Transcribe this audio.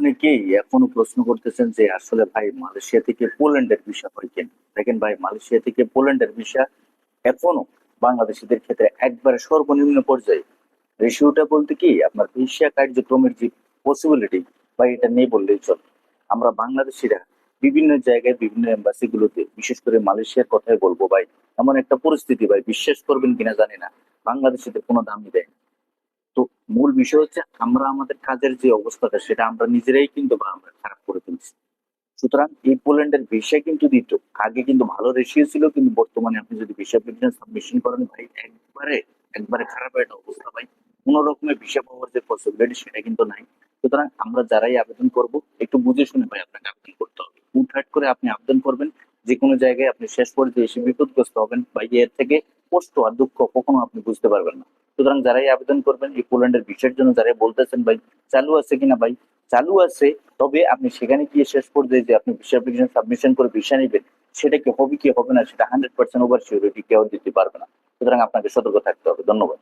অনেকেই এখনও প্রশ্ন করতেছেন যে, আসলে ভাই মালয়েশিয়া থেকে পোল্যান্ডের ভিসা হয় কেন? দেখেন ভাই, মালয়েশিয়া থেকে পোল্যান্ডের ভিসা এখনও বাংলাদেশিদের ক্ষেত্রে একবারে সর্বনিম্ন পর্যায়ে। রেশিওটা বলতে কি, আপনার ভিসা কার্যক্রমের যে পসিবিলিটি বা এটা নেই বললেই চলে। আমরা বাংলাদেশিরা বিভিন্ন জায়গায়, বিভিন্ন এম্বাসি গুলোতে বিশেষ করে মালয়েশিয়ার কথাই বলব ভাই, এমন একটা পরিস্থিতি ভাই, বিশ্বাস করবেন কিনা জানি না। বাংলাদেশিদের কোনো দামই দেয় না। মূল বিষয় হচ্ছে আমরা আমাদের কাজের যে অবস্থাটা, সেটা আমরা নিজেরাই কিন্তু আমরা খারাপ করে ফেলছি। সুতরাং এই পোল্যান্ডের ভিসা কিন্তু দিত। আগে কিন্তু ভালো রেশিও ছিল, কিন্তু বর্তমানে আপনি যদি ভিসা অ্যাপ্লিকেশন সাবমিশন করেন, ভাই, একবারে একবারে খারাপ একটা অবস্থা, ভাই। কোন রকমের ভিসা পাওয়ার যে পসিবিলিটি সেটা কিন্তু নাই। সুতরাং আমরা যারাই আবেদন করব, একটু বুঝে শুনে, ভাই, আপনাকে আবেদন করতে হবে। হুটহাট করে আপনি আবেদন করবেন যে কোনো জায়গায় আপনি শেষ পর্যায়ে এসে বিপদগ্রস্ত হবেন, বা এর থেকে কষ্ট আর দুঃখ কখনো আপনি বুঝতে পারবেন না। সুতরাং যারাই আবেদন করবেন এই পোল্যান্ডের ভিসার জন্য যারাই বলতেছেন, ভাই, চালু আছে কিনা? ভাই, চালু আছে, তবে আপনি সেখানে গিয়ে শেষ পর্যায়ে যে আপনি ভিসা অ্যাপ্লিকেশন সাবমিশন করে ভিসা নেবেন, সেটা কি হবে কি হবে না, সেটা হান্ড্রেড পার্সেন্ট ওভার সিউরিটি কেউ দিতে পারবে না। সুতরাং আপনাকে সতর্ক থাকতে হবে। ধন্যবাদ।